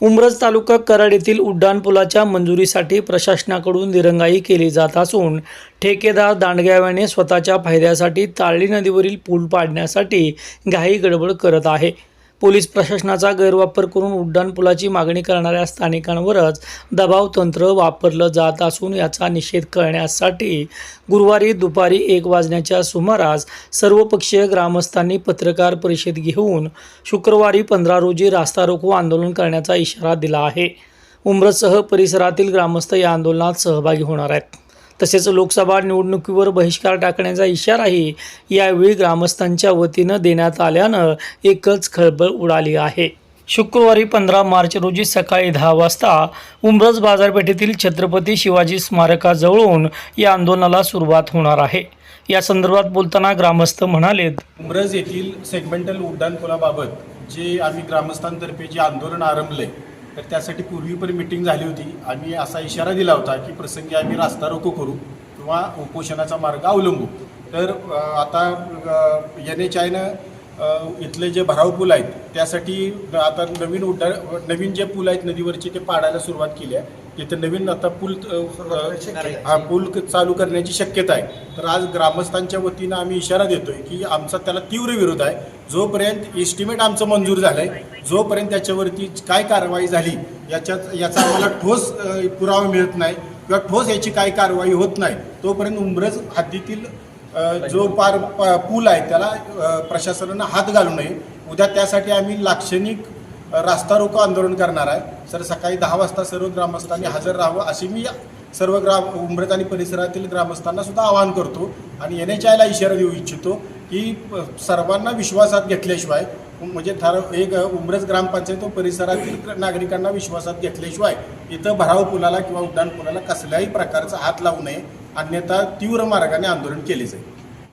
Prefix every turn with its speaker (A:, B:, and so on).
A: उमरज तालुका कराड येथील उड्डाणपुलाच्या मंजुरीसाठी प्रशासनाकडून दिरंगाई केली जात असून ठेकेदार दांडग्याव्याने स्वतःच्या फायद्यासाठी ताळी नदीवरील पूल पाडण्यासाठी घाई गडबड करत आहे. पोलीस प्रशासनाचा गैरवापर करून उड्डाणपुलाची मागणी करणाऱ्या स्थानिकांवरच दबाव तंत्र वापरलं जात असून याचा निषेध करण्यासाठी गुरुवारी दुपारी एक वाजण्याच्या सुमारास सर्वपक्षीय ग्रामस्थांनी पत्रकार परिषद घेऊन शुक्रवारी पंधरा रोजी रास्ता रोको आंदोलन करण्याचा इशारा दिला आहे. उमरतसह परिसरातील ग्रामस्थ या आंदोलनात सहभागी होणार आहेत. तसेच लोकसभा निवडणुकीवर बहिष्कार टाकण्याचा इशाराही यावेळी ग्रामस्थांच्या वतीनं देण्यात आल्यानं एकच खळबळ उडाली आहे. शुक्रवारी पंधरा मार्च रोजी सकाळी दहा वाजता उमरज बाजारपेठेतील छत्रपती शिवाजी स्मारकाजवळून या आंदोलनाला सुरुवात होणार आहे. या संदर्भात बोलताना ग्रामस्थ म्हणालेत
B: उमरज येथील सेगमेंटल उड्डाणपुलाबाबत जे आम्ही ग्रामस्थांतर्फे जे आंदोलन आरंभले तर त्यासाठी पूर्वी पण मिटिंग झाली होती. आम्ही असा इशारा दिला होता की प्रसंगी आम्ही रास्ता रोको करू किंवा उपोषणाचा मार्ग अवलंबू. तर आता एन एच आयनं इथले जे भराव पूल आहेत त्यासाठी आता नवीन उड्डाण नवीन जे पूल आहेत नदीवरचे ते पाडायला सुरुवात केली आहे. तिथे नवीन आता पूल हा पूल चालू करण्याची शक्यता आहे. तर आज ग्रामस्थांच्या वतीनं आम्ही इशारा देतोय की आमचा त्याला तीव्र विरोध आहे. जोपर्यंत एस्टिमेट आमचं मंजूर झालं आहे जोपर्यंत त्याच्यावरती काय कारवाई झाली याच्यात याचा आम्हाला ठोस पुरावा मिळत नाही किंवा ठोस याची काय कारवाई होत नाही तोपर्यंत उंब्रज हद्दीतील जो पार प- पूल आहे त्याला प्रशासनानं हात घालू नये. उद्या त्यासाठी आम्ही लाक्षणिक रास्ता रोको आंदोलन करणार आहे. सर सकाळी दहा वाजता सर्व ग्रामस्थांनी हजर राहावं अशी मी सर्व ग्राम उंब्रज आणि परिसरातील ग्रामस्थांना सुद्धा आवाहन करतो. आणि एन एच आयला इशारा देऊ इच्छितो की सर्वांना विश्वासात घेतल्याशिवाय म्हणजे ठराव एक उमरज ग्रामपंचायत व परिसरातील नागरिकांना विश्वासात घेतल्याशिवाय इथं भराव पुलाला किंवा उड्डाण पुलाला कसल्याही प्रकारचा हात लावू नये अन्यथा तीव्र मार्गाने आंदोलन केले जाईल.